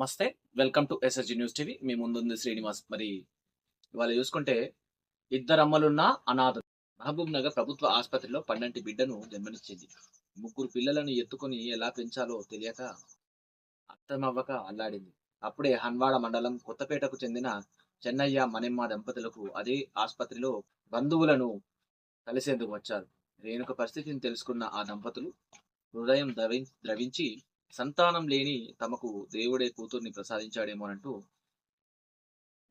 నమస్తే welcome to SSG news TV మీ ముందుంది శ్రీనివాస్. మరి ఇవాళ చూసుకుంటే ఇద్దరు అమ్మలున్న అనాథ. మహబూబ్ నగర్ ప్రభుత్వ ఆసుపత్రిలో పన్నెండు బిడ్డను జన్మనిచ్చింది. ముగ్గురు పిల్లలను ఎత్తుకొని ఎలా పెంచాలో తెలియక అర్థమవ్వక అల్లాడింది. అప్పుడే హన్వాడ మండలం కొత్తపేటకు చెందిన చెన్నయ్య మనిమ్మ దంపతులకు అదే ఆసుపత్రిలో బంధువులను కలిసేందుకు వచ్చారు. రేణుక పరిస్థితిని తెలుసుకున్న ఆ దంపతులు హృదయం ద్రవి ద్రవించి సంతానం లేని తమకు దేవుడే కూతుర్ని ప్రసాదించాడేమోనంటూ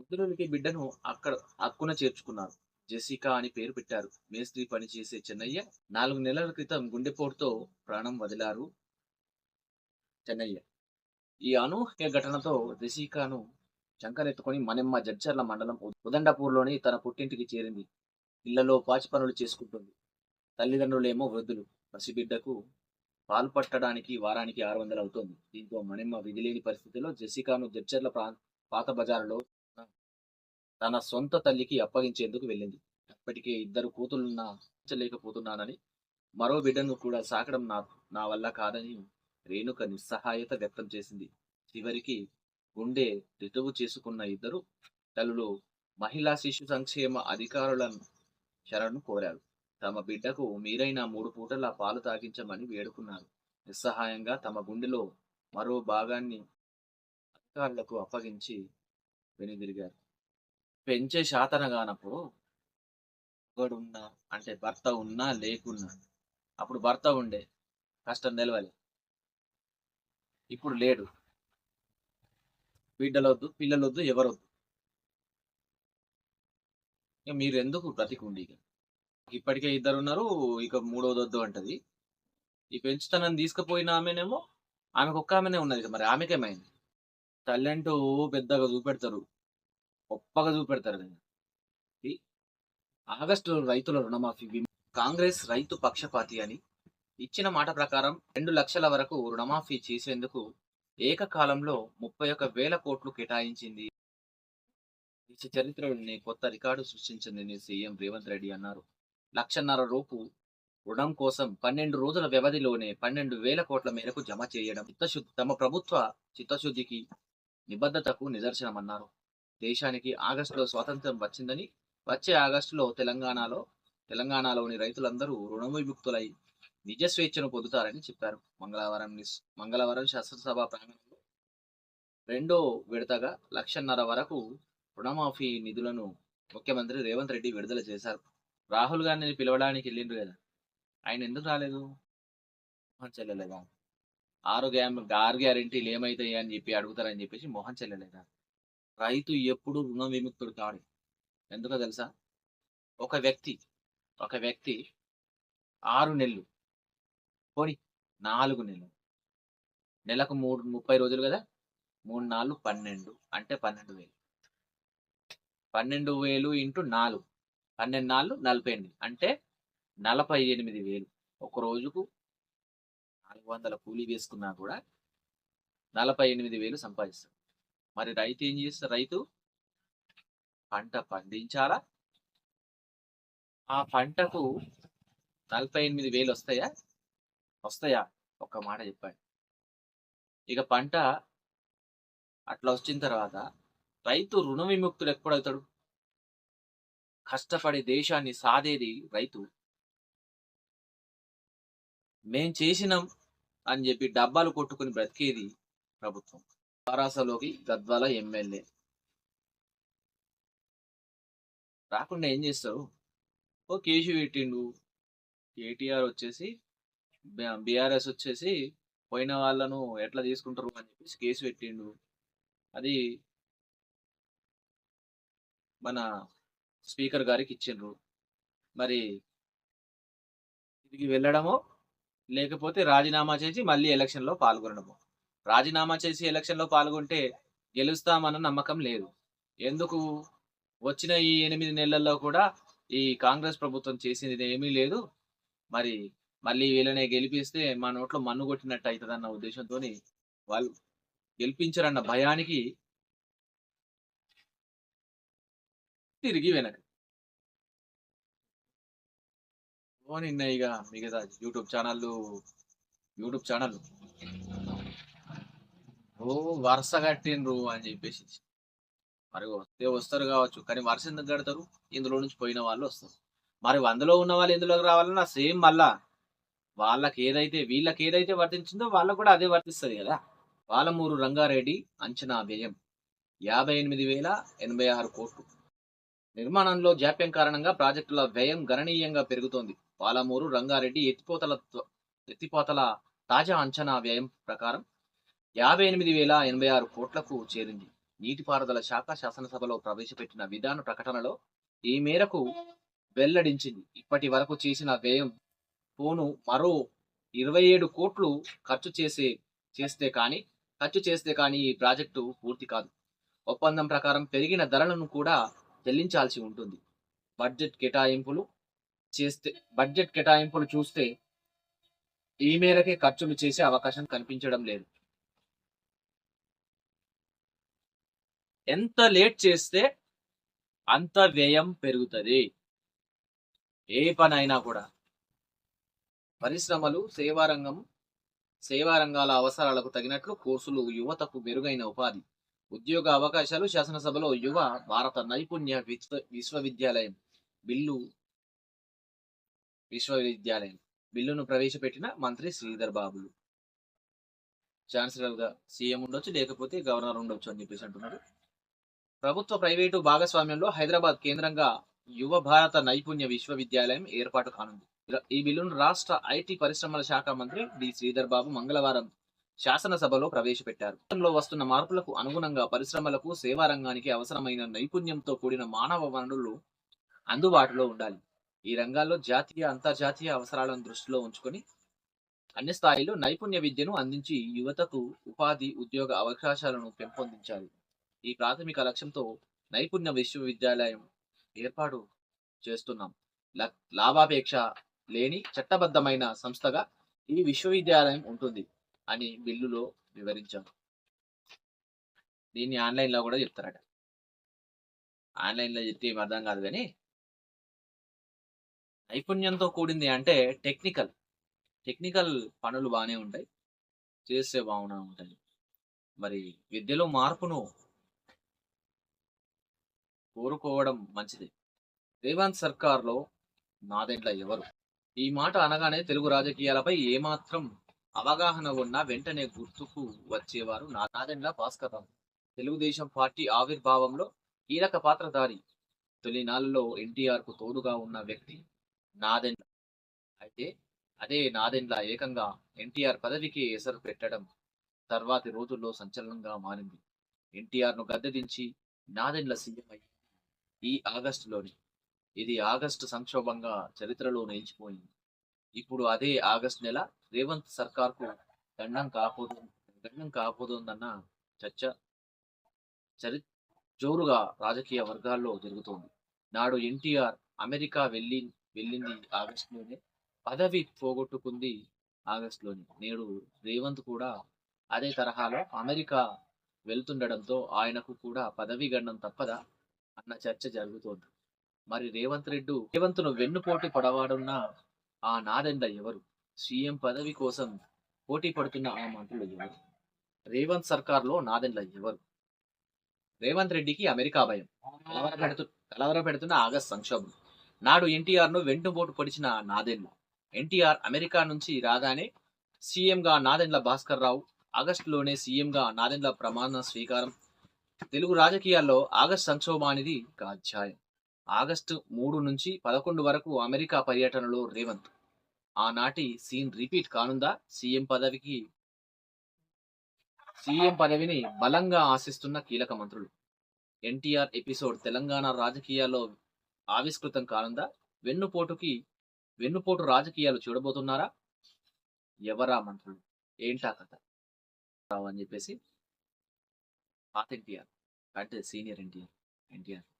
వృద్ధులకి బిడ్డను అక్కడ హక్కున చేర్చుకున్నారు. జెసికా అని పేరు పెట్టారు. మేస్త్రి పని చేసే చెన్నయ్య నాలుగు నెలల క్రితం గుండెపోటుతో ప్రాణం వదిలారు చెన్నయ్య. ఈ అనూహ్య ఘటనతో జెసికాను చంకనెత్తుకొని మనెమ్మ జడ్చర్ల మండలం ఉదండపూర్లోని తన పుట్టింటికి చేరింది. ఇళ్ళలో పాచి పనులు చేసుకుంటుంది. తల్లిదండ్రులేమో వృద్ధులు. పసిబిడ్డకు పాలు పట్టడానికి వారానికి ఆరు వందలు అవుతోంది. దీంతో మణిమ్మ విధిలేని పరిస్థితిలో జెసికాను జడ్చర్ల ప్రా పాత బజారులో తన సొంత తల్లికి అప్పగించేందుకు వెళ్ళింది. అప్పటికే ఇద్దరు కూతులున్నా లేకపోతున్నానని మరో బిడ్డను కూడా సాకడం నా నా వల్ల కాదని రేణుక నిస్సహాయత వ్యక్తం చేసింది. చివరికి గుండె రితువు చేసుకున్న ఇద్దరు తల్లులు మహిళా శిశు సంక్షేమ అధికారులను శరణు కోరారు. తమ బిడ్డకు మీరైనా మూడు పూటల పాలు తాగించమని వేడుకున్నారు. నిస్సహాయంగా తమ గుండెలో మరో భాగాన్ని అధికారులకు అప్పగించి వెనుదిరిగారు. పెంచే శాతనగానప్పుడు ఒకడున్నా అంటే భర్త ఉన్నా లేకున్నా అప్పుడు భర్త ఉండే కష్టం నిలవాలి ఇప్పుడు లేడు. బిడ్డలొద్దు పిల్లలొద్దు ఎవరొద్దు. ఇక మీరు ఎందుకు బ్రతికుండి ఇక? ఇప్పటికే ఇద్దరు ఉన్నారు ఇక మూడోది వద్దు అంటది. ఈ పెంచుతానని తీసుకుపోయిన ఆమెనేమో ఆమెకు ఒక్క ఆమెనే ఉన్నది మరి ఆమెకేమైంది టాలెంట్ పెద్దగా చూపెడతారు. గొప్పగా చూపెడతారు ఆగస్టు రైతుల రుణమాఫీ కాంగ్రెస్ రైతు పక్షపాతి అని ఇచ్చిన మాట ప్రకారం రెండు లక్షల వరకు రుణమాఫీ చేసేందుకు ఏకకాలంలో ముప్పై ఒక వేల కోట్లు కేటాయించింది. దేశ చరిత్రలోని కొత్త రికార్డు సృష్టించిందని సీఎం రేవంత్ రెడ్డి అన్నారు. లక్షన్నర రూపు రుణం కోసం పన్నెండు రోజుల వ్యవధిలోనే పన్నెండు వేల కోట్ల మేరకు జమ చేయడం. చిత్తశుద్ధి తమ ప్రభుత్వ చిత్తశుద్ధికి నిబద్ధతకు నిదర్శనమన్నారు. దేశానికి ఆగస్టులో స్వాతంత్రం వచ్చిందని వచ్చే ఆగస్టులో తెలంగాణలో తెలంగాణలోని రైతులందరూ రుణ విముక్తులై నిజ స్వేచ్ఛను పొందుతారని చెప్పారు. మంగళవారం మంగళవారం శాసనసభ ప్రాంగణంలో రెండో విడతగా లక్షన్నర వరకు రుణమాఫీ నిధులను ముఖ్యమంత్రి రేవంత్ రెడ్డి విడుదల చేశారు. రాహుల్ గాంధీని పిలవడానికి వెళ్ళిండ్రు కదా. ఆయన ఎందుకు రాలేదు? మొహం చెల్లెలేదా? ఆరు గ్యామ్ ఆరు గ్యారెంటీలు ఏమవుతాయి అని చెప్పి అడుగుతారని చెప్పేసి మొహం చెల్లలేదా? రైతు ఎప్పుడు రుణ విముక్తుడు కాడు ఎందుకో తెలుసా? ఒక వ్యక్తి ఒక వ్యక్తి ఆరు నెలలు పోని నాలుగు నెలలు నెలకు మూడు ముప్పై రోజులు కదా? మూడు నాలుగు పన్నెండు అంటే పన్నెండు వేలు. పన్నెండు వేలు ఇంటూ నాలుగు. పన్నెండు నాళ్ళు నలభై ఎనిమిది. అంటే నలభై ఎనిమిది వేలు. ఒక రోజుకు నాలుగు వందల కూలీ వేసుకున్నా కూడా నలభై ఎనిమిది వేలు సంపాదిస్తాడు. మరి రైతు ఏం చేస్తారు రైతు? పంట పండించాలా? ఆ పంటకు నలభై ఎనిమిది వేలు వస్తాయా? వస్తాయా? ఒక్క మాట చెప్పండి. ఇక పంట అట్లా వచ్చిన తర్వాత రైతు రుణ విముక్తుడు ఎప్పుడవుతాడు కష్టపడి దేశాన్ని సాదేది రైతు. మేం చేసినాం అని చెప్పి డబ్బాలు కొట్టుకుని బ్రతికేది ప్రభుత్వం. వారాసలోకి గద్వాల ఎమ్మెల్యే. రాకుండా ఏం చేస్తారు ఓ కేసు పెట్టిండు. కేటీఆర్ వచ్చేసి బీఆర్ఎస్ వచ్చేసి పోయిన వాళ్ళను ఎట్లా తీసుకుంటారు అని చెప్పేసి కేసు పెట్టిండు. అది మన స్పీకర్ గారికి ఇచ్చిండ్రు. మరి తిరిగి వెళ్ళడమో లేకపోతే రాజీనామా చేసి మళ్ళీ ఎలక్షన్లో పాల్గొనడము. రాజీనామా చేసి ఎలక్షన్లో పాల్గొంటే గెలుస్తామన్న నమ్మకం లేదు. ఎందుకు? వచ్చిన ఈ ఎనిమిది నెలల్లో కూడా ఈ కాంగ్రెస్ ప్రభుత్వం చేసింది ఏమీ లేదు. మరి మళ్ళీ వీళ్ళనే గెలిపిస్తే మా నోట్లో మన్ను కొట్టినట్టు అవుతుందన్న ఉద్దేశంతో వాళ్ళు గెలిపించరన్న భయానికి తిరిగి వెనక ఓ నిన్న ఇక మిగతా యూట్యూబ్ ఛానళ్ళు యూట్యూబ్ ఛానల్ ఓ వరుస కట్టిండ్రు అని చెప్పేసి. మరి వస్తే వస్తారు కావచ్చు కానీ వరుస ఎందుకు కడతారు? ఇందులో నుంచి పోయిన వాళ్ళు వస్తారు. మరి వందలో ఉన్న వాళ్ళు ఎందులోకి రావాలన్నా సేమ్ మళ్ళా వాళ్ళకి ఏదైతే వీళ్ళకి ఏదైతే వర్తించిందో వాళ్ళకు కూడా అదే వర్తిస్తుంది కదా. పాలమూరు రంగారెడ్డి అంచనా వ్యయం యాభై ఎనిమిది వేల ఎనభై ఆరు కోట్లు. నిర్మాణంలో జాప్యం కారణంగా ప్రాజెక్టుల వ్యయం గణనీయంగా పెరుగుతోంది. పాలమూరు రంగారెడ్డి ఎత్తిపోతల ఎత్తిపోతల తాజా అంచనా వ్యయం ప్రకారం యాభై ఎనిమిది వేల ఎనభై ఆరు కోట్లకు చేరింది. నీటిపారుదల శాఖ శాసనసభలో ప్రవేశపెట్టిన విధాన ప్రకటనలో ఈ మేరకు వెల్లడించింది. ఇప్పటి వరకు చేసిన వ్యయం పోను మరో ఇరవై ఏడు కోట్లు ఖర్చు చేసే చేస్తే కానీ ఖర్చు చేస్తే కానీ ఈ ప్రాజెక్టు పూర్తి కాదు. ఒప్పందం ప్రకారం పెరిగిన ధరలను కూడా చెల్లించాల్సి ఉంటుంది. బడ్జెట్ కేటాయింపులు చేస్తే బడ్జెట్ కేటాయింపులు చూస్తే ఈ మేరకే ఖర్చులు చేసే అవకాశం కనిపించడం లేదు. ఎంత లేట్ చేస్తే అంత వ్యయం పెరుగుతుంది. ఏ పనైనా కూడా. పరిశ్రమలు సేవారంగం సేవారంగాల అవసరాలకు తగినట్లు కోర్సులు యువతకు మెరుగైన ఉపాధి. ఉద్యోగ అవకాశాలు శాసనసభలో యువ భారత నైపుణ్య విశ్వ విశ్వవిద్యాలయం బిల్లు విశ్వవిద్యాలయం బిల్లును ప్రవేశపెట్టిన మంత్రి శ్రీధర్ బాబులు ఛాన్సలర్గా సీఎం ఉండొచ్చు లేకపోతే గవర్నర్ ఉండొచ్చు అని చెప్పేసి అంటున్నారు. ప్రభుత్వ ప్రైవేటు భాగస్వామ్యంలో హైదరాబాద్ కేంద్రంగా యువ భారత నైపుణ్య విశ్వవిద్యాలయం ఏర్పాటు కానుంది. ఈ బిల్లును రాష్ట్ర ఐటీ పరిశ్రమల శాఖ మంత్రి డి శ్రీధర్ బాబు మంగళవారం శాసనసభలో ప్రవేశపెట్టారు. వస్తున్న మార్పులకు అనుగుణంగా పరిశ్రమలకు సేవా రంగానికి అవసరమైన నైపుణ్యంతో కూడిన మానవ వనరులు అందుబాటులో ఉండాలి. ఈ రంగాల్లో జాతీయ అంతర్జాతీయ అవసరాలను దృష్టిలో ఉంచుకొని అన్ని స్థాయిలో నైపుణ్య విద్యను అందించి యువతకు ఉపాధి ఉద్యోగ అవకాశాలను పెంపొందించాలి. ఈ ప్రాథమిక లక్ష్యంతో నైపుణ్య విశ్వవిద్యాలయం ఏర్పాటు చేస్తున్నాం. లాభాపేక్ష లేని చట్టబద్ధమైన సంస్థగా ఈ విశ్వవిద్యాలయం ఉంటుంది. అని బిల్లులో వివరించారు దీన్ని ఆన్లైన్లో కూడా చెప్తారట. ఆన్లైన్లో చెప్తే ఏం అర్థం కాదు కానీ నైపుణ్యంతో కూడింది అంటే టెక్నికల్. టెక్నికల్ పనులు బాగానే ఉంటాయి. చేస్తే బాగున్నా ఉంటాయి. మరి విద్యలో మార్పును కోరుకోవడం మంచిది. రేవంత్ సర్కార్లో నాదెంట్ల ఎవరు? ఈ మాట అనగానే తెలుగు రాజకీయాలపై ఏమాత్రం అవగాహన ఉన్న వెంటనే గుర్తుకు వచ్చేవారు నా నాదెండ్ల భాస్కర్. రావు తెలుగుదేశం పార్టీ ఆవిర్భావంలో కీలక పాత్రధారి. తొలినాళ్ళలో ఎన్టీఆర్కు తోడుగా ఉన్న వ్యక్తి నాదెండ్ల. అయితే అదే నాదెండ్ల ఏకంగా ఎన్టీఆర్ పదవికి ఎసరు పెట్టడం తర్వాతి రోజుల్లో సంచలనంగా మారింది. ఎన్టీఆర్ను గద్దెదించి నాదెండ్ల సీఎం అయ్యింది ఈ ఆగస్టులోని. ఇది ఆగస్టు సంక్షోభంగా చరిత్రలో నిలిచిపోయింది. ఇప్పుడు అదే ఆగస్ట్ నెల రేవంత్ సర్కార్కు దండం కాపోదు దండం కాపోతుందన్న చర్చ చరి జోరుగా రాజకీయ వర్గాల్లో జరుగుతోంది. నాడు ఎన్టీఆర్ అమెరికా వెళ్ళి వెళ్ళింది ఆగస్టులోనే పదవి పోగొట్టుకుంది ఆగస్టులోనే. నేడు రేవంత్ కూడా అదే తరహాలో అమెరికా వెళ్తుండడంతో ఆయనకు కూడా పదవి గండం తప్పదా అన్న చర్చ జరుగుతోంది. మరి రేవంత్ రెడ్డి రేవంత్ను వెన్నుపోటు పడవాడున్న ఆ నాదెండ ఎవరు? సీఎం పదవి కోసం పోటీ పడుతున్న ఆ మంత్రులు ఎవరు? రేవంత్ సర్కార్లో నాదెండ్ల ఎవరు? రేవంత్ రెడ్డికి అమెరికా భయం. కలవరపెడుతు కలవరపెడుతున్న ఆగస్ట్ సంక్షోభం. నాడు ఎన్టీఆర్ను పొడిచిన నాదెండ్ల ఎన్టీఆర్ అమెరికా నుంచి రాగానే సీఎంగా నాదెండ్ల భాస్కర్ రావు ఆగస్టులోనే సీఎంగా నాదెండ్ల ప్రమాణ స్వీకారం. తెలుగు రాజకీయాల్లో ఆగస్ట్ సంక్షోభానిది ఒక అధ్యాయం ఆగస్టు మూడు నుంచి పదకొండు వరకు అమెరికా పర్యటనలో రేవంత్. ఆనాటి సీన్ రిపీట్ కానుందా? సీఎం పదవికి సీఎం పదవిని బలంగా ఆశిస్తున్న కీలక మంత్రులు. ఎన్టీఆర్ ఎపిసోడ్ తెలంగాణ రాజకీయాల్లో ఆవిష్కృతం కానుందా? వెన్నుపోటుకి వెన్నుపోటు రాజకీయాలు చూడబోతున్నారా? ఎవరా మంత్రులు? ఏంటా కథ? రావు అని చెప్పేసి. పాత ఎన్టీఆర్ అంటే సీనియర్ ఎన్టీఆర్ ఎన్టీఆర్.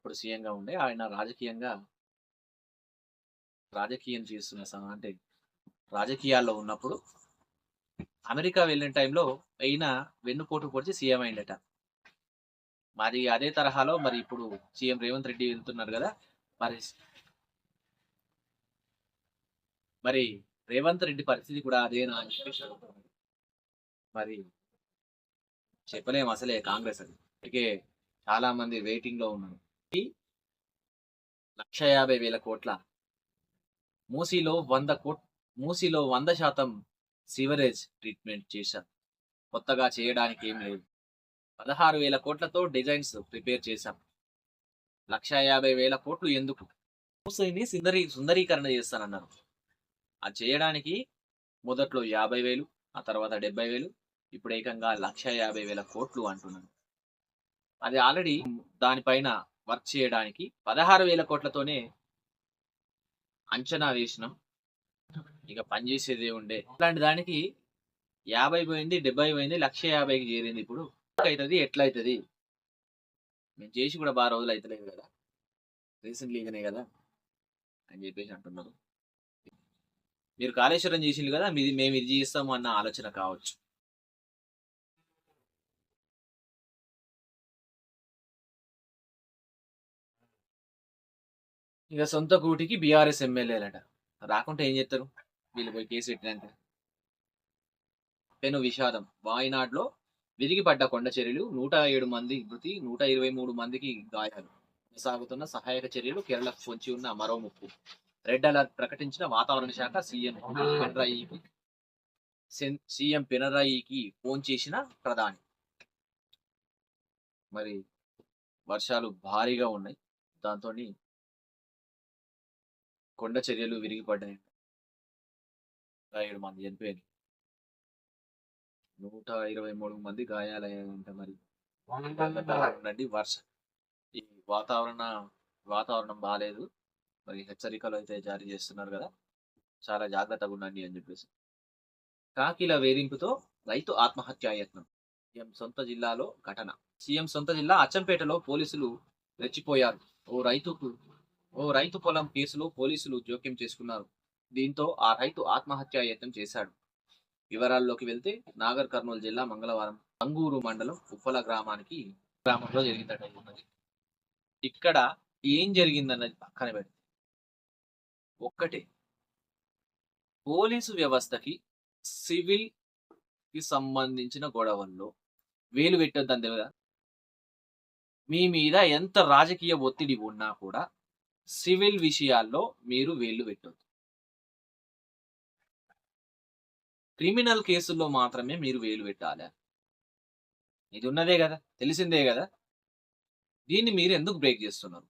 అప్పుడు సీఎంగా ఉండే. ఆయన రాజకీయంగా రాజకీయం చేస్తున్న అంటే రాజకీయాల్లో ఉన్నప్పుడు అమెరికా వెళ్ళిన టైంలో ఈయన వెన్నుపోటు పొడిచి సీఎం అయిందట మరి అదే తరహాలో మరి ఇప్పుడు సీఎం రేవంత్ రెడ్డి వెళ్తున్నారు కదా మరి మరి రేవంత్ రెడ్డి పరిస్థితి కూడా అదేనా అని చెప్పేసి మరి చెప్పలేం అసలే కాంగ్రెస్ అది అందుకే చాలా మంది వెయిటింగ్లో ఉన్నారు. లక్ష యాభై వేల కోట్ల. మూసీలో వంద కోట్ మూసీలో వంద శాతం సివరేజ్ ట్రీట్మెంట్ చేశాం కొత్తగా చేయడానికి ఏం లేదు. పదహారు వేల కోట్లతో డిజైన్స్ ప్రిపేర్ చేశాం. లక్ష యాభై వేల కోట్లు ఎందుకు? మూసీని సుందరీ సుందరీకరణ చేస్తానన్నారు. అది చేయడానికి మొదట్లో యాభై వేలు ఆ తర్వాత డెబ్బై వేలు ఇప్పుడు ఏకంగా లక్ష యాభై వేల కోట్లు అంటున్నాను. అది ఆల్రెడీ దానిపైన వర్క్ చేయడానికి పదహారు వేల కోట్లతోనే అంచనా వేసినాం. ఇక పనిచేసేది ఉండే. అలాంటి దానికి యాభై పోయింది డెబ్బై పోయింది లక్ష యాభైకి చేరింది ఇప్పుడు. అవుతుంది ఎట్లా అవుతుంది మేము చేసి కూడా బాగా రోజులు అవుతలేదు కదా. రీసెంట్లీగానే కదా అని చెప్పేసి అంటున్నారు. మీరు కాళేశ్వరం చేసిండు కదా మీది మేము ఇది చేస్తాము అన్న ఆలోచన కావచ్చు. ఇక సొంత కూటికి బీఆర్ఎస్ ఎమ్మెల్యేలట రాకుంటే ఏం చేస్తారు వీళ్ళు పోయి కేసు పెట్టినంత పెను విషాదం. వాయినాడ్లో విరిగిపడ్డ కొండ చర్యలు నూట ఏడు మంది మృతి నూట ఇరవై మూడు మందికి గాయాలు. సాగుతున్న సహాయక చర్యలు కేరళకు పొంచి ఉన్న మరో ముప్పు. రెడ్ అలర్ట్ ప్రకటించిన వాతావరణ శాఖ సీఎం పినరాయికి సీఎం పినరాయికి ఫోన్ చేసిన ప్రధాని. మరి వర్షాలు భారీగా ఉన్నాయి. దాంతో కొండ చర్యలు విరిగిపడ్డాయి. ఏడు మంది చనిపోయారు. నూట ఇరవై మూడు మంది గాయాలయ్యాయంట మరి. ఉండండి వర్ష ఈ వాతావరణ వాతావరణం బాగాలేదు మరి హెచ్చరికలు అయితే జారీ చేస్తున్నారు కదా. చాలా జాగ్రత్తగా ఉండండి అని చెప్పేసి. కాకిల వేధింపుతో రైతు ఆత్మహత్యాయత్నం సీఎం సొంత జిల్లాలో ఘటన. సీఎం సొంత జిల్లా అచ్చంపేటలో పోలీసులు రెచ్చిపోయారు. ఓ రైతుకు ఓ రైతు పొలం కేసులో పోలీసులు జోక్యం చేసుకున్నారు. దీంతో ఆ రైతు ఆత్మహత్యాయత్నం చేశాడు. వివరాల్లోకి వెళ్తే నాగర్ కర్నూలు జిల్లా మంగళవారం అంగూరు మండలం ఉప్పల గ్రామానికి గ్రామంలో జరిగిందట ఉన్నది. ఇక్కడ ఏం జరిగిందన్నది పక్కన పెడితే ఒక్కటే. పోలీసు వ్యవస్థకి సివిల్కి సంబంధించిన గొడవల్లో వేలు పెట్టొద్దని తెలియదా మీ మీద ఎంత రాజకీయ ఒత్తిడి ఉన్నా కూడా సివిల్ విషయాల్లో మీరు వేలు పెట్టొద్దు. క్రిమినల్ కేసుల్లో మాత్రమే మీరు వేలు పెట్టాలి ఇది ఉన్నదే కదా తెలిసిందే కదా. దీన్ని మీరు ఎందుకు బ్రేక్ చేస్తున్నారు?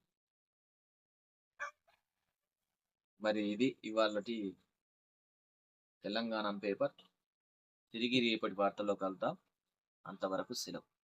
మరి ఇది ఇవాళటి తెలంగాణ పేపర్. తిరిగి రేపటి వార్తల్లో కలుద్దాం అంతవరకు సెలవు.